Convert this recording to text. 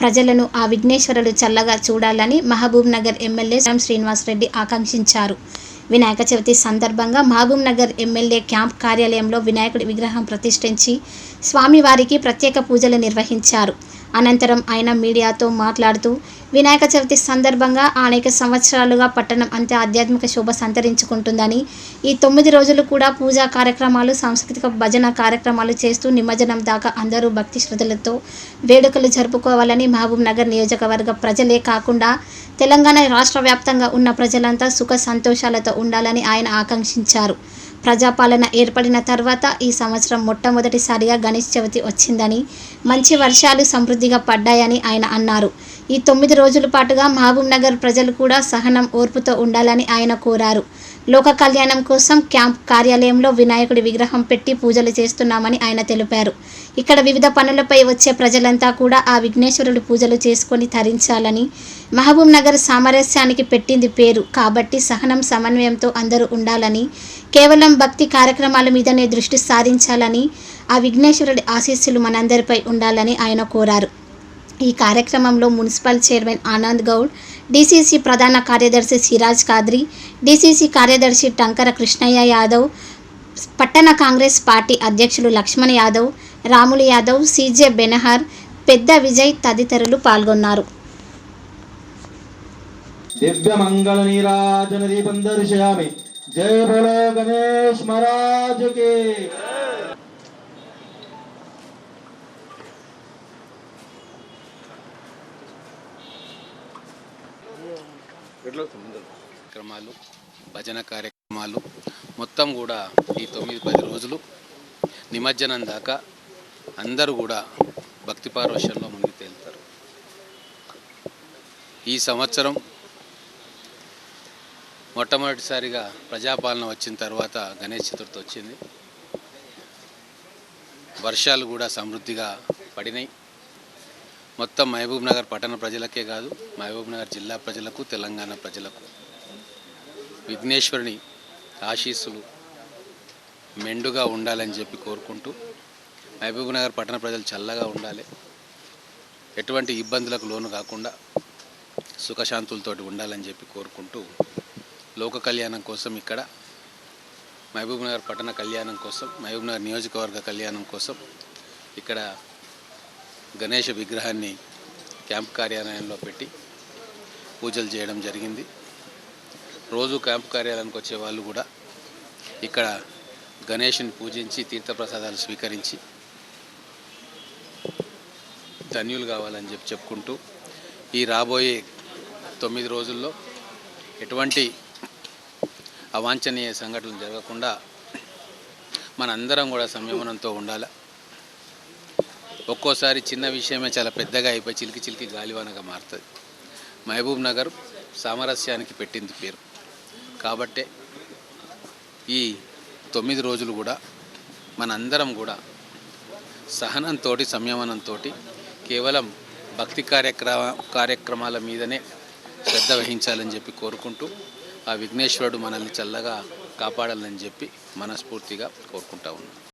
ప్రజలను ఆ విఘ్నేశ్వరుడు చల్లగా చూడాలని మహబూబ్ నగర్ ఎమ్మెల్యే శ్యామ్ శ్రీనివాస్ రెడ్డి ఆకాంక్షించారు. వినాయక చవితి సందర్భంగా మహబూబ్ నగర్ ఎమ్మెల్యే క్యాంప్ కార్యాలయంలో వినాయకుడి విగ్రహం ప్రతిష్ఠించి స్వామివారికి ప్రత్యేక పూజలు నిర్వహించారు. అనంతరం ఆయన మీడియాతో మాట్లాడుతూ వినాయక చవితి సందర్భంగా అనేక సంవత్సరాలుగా పట్టణం అంతే ఆధ్యాత్మిక శోభ సంతరించుకుంటుందని ఈ తొమ్మిది రోజులు కూడా పూజా కార్యక్రమాలు సాంస్కృతిక భజన కార్యక్రమాలు చేస్తూ నిమజ్జనం దాకా అందరూ భక్తి శ్రద్ధలతో వేడుకలు జరుపుకోవాలని మహబూబ్ నగర్ నియోజకవర్గ ప్రజలే కాకుండా తెలంగాణ రాష్ట్ర వ్యాప్తంగా ఉన్న ప్రజలంతా సుఖ సంతోషాలతో ఉండాలని ఆయన ఆకాంక్షించారు. ప్రజాపాలన ఏర్పడిన తర్వాత ఈ సంవత్సరం మొట్టమొదటిసారిగా గణేష్ చవితి వచ్చిందని మంచి వర్షాలు సమృద్ధిగా పడ్డాయని ఆయన అన్నారు. ఈ తొమ్మిది రోజుల పాటుగా మహబూబ్ నగర్ ప్రజలు కూడా సహనం ఓర్పుతో ఉండాలని ఆయన కోరారు. లోక కళ్యాణం కోసం క్యాంప్ కార్యాలయంలో వినాయకుడి విగ్రహం పెట్టి పూజలు చేస్తున్నామని ఆయన తెలిపారు. ఇక్కడ వివిధ పనులపై వచ్చే ప్రజలంతా కూడా ఆ విఘ్నేశ్వరుడు పూజలు చేసుకొని తరించాలని మహబూబ్ నగర్ సామరస్యానికి పెట్టింది పేరు. కాబట్టి సహనం సమన్వయంతో అందరూ ఉండాలని కేవలం భక్తి కార్యక్రమాల మీదనే దృష్టి సారించాలని ఆ విఘ్నేశ్వరుడి ఆశీస్సులు మనందరిపై ఉండాలని ఆయన కోరారు. ఈ కార్యక్రమంలో municipal chairman Anand Goud DCC ప్రధాన కార్యదర్శి సిరాజ్ కాద్రి డీసీసీ కార్యదర్శి టంకర కృష్ణయ్య యాదవ్ పట్టణ కాంగ్రెస్ పార్టీ అధ్యక్షులు లక్ష్మణ్ యాదవ్ రాములు యాదవ్ సీజే బెనహార్ పెద్ద విజయ్ తదితరులు పాల్గొన్నారు. జయ భోలో గణేష్ కార్యక్రమాలు భజన కార్యక్రమాలు మొత్తం కూడా ఈ తొమ్మిది పది రోజులు నిమజ్జనం దాకా అందరూ కూడా భక్తి పార్వశ్యంలో మునిగి తేలుతారు. ఈ సంవత్సరం మొట్టమొదటిసారిగా ప్రజాపాలన వచ్చిన తర్వాత గణేష్ చతుర్థి వచ్చింది. వర్షాలు కూడా సమృద్ధిగా పడినాయి. మొత్తం మహబూబ్ నగర్ పట్టణ ప్రజలకే కాదు మహబూబ్ నగర్ జిల్లా ప్రజలకు తెలంగాణ ప్రజలకు. విఘ్నేశ్వరుని ఆశీస్సులు మెండుగా ఉండాలని చెప్పి కోరుకుంటూ మహబూబ్ నగర్ పట్టణ ప్రజలు చల్లగా ఉండాలి. ఎటువంటి ఇబ్బందులకు లోను కాకుండా సుఖశాంతులతోటి ఉండాలని చెప్పి కోరుకుంటూ లోక కళ్యాణం కోసం ఇక్కడ మహబూబ్ నగర్ పట్టణ కళ్యాణం కోసం మహబూబ్ నగర్ నియోజకవర్గ కళ్యాణం కోసం ఇక్కడ గణేష విగ్రహాన్ని క్యాంప్ కార్యాలయంలో పెట్టి పూజలు చేయడం జరిగింది. రోజు క్యాంప్ కార్యాలయానికి వచ్చే వాళ్ళు కూడా ఇక్కడ గణేష్ని పూజించి తీర్థప్రసాదాలు స్వీకరించి ధన్యులు కావాలని చెప్పి చెప్పుకుంటూ ఈ రాబోయే తొమ్మిది రోజుల్లో ఎటువంటి అవాంఛనీయ సంఘటనలు జరగకుండా మనందరం కూడా సంయమనంతో ఉండాలి? ఒక్కోసారి చిన్న విషయమే చాలా పెద్దగా అయిపోయి చిలికి చిలికి గాలివానగా మారుతుంది. మహబూబ్ నగర్ సామరస్యానికి పెట్టింది పేరు. కాబట్టే ఈ తొమ్మిది రోజులు కూడా మనందరం కూడా సహనంతో సంయమనంతో కేవలం భక్తి కార్యక్రమ కార్యక్రమాల మీదనే శ్రద్ధ వహించాలని చెప్పి కోరుకుంటూ ఆ విఘ్నేశ్వరుడు మనల్ని చల్లగా కాపాడాలని చెప్పి మనస్ఫూర్తిగా కోరుకుంటా ఉన్నాం.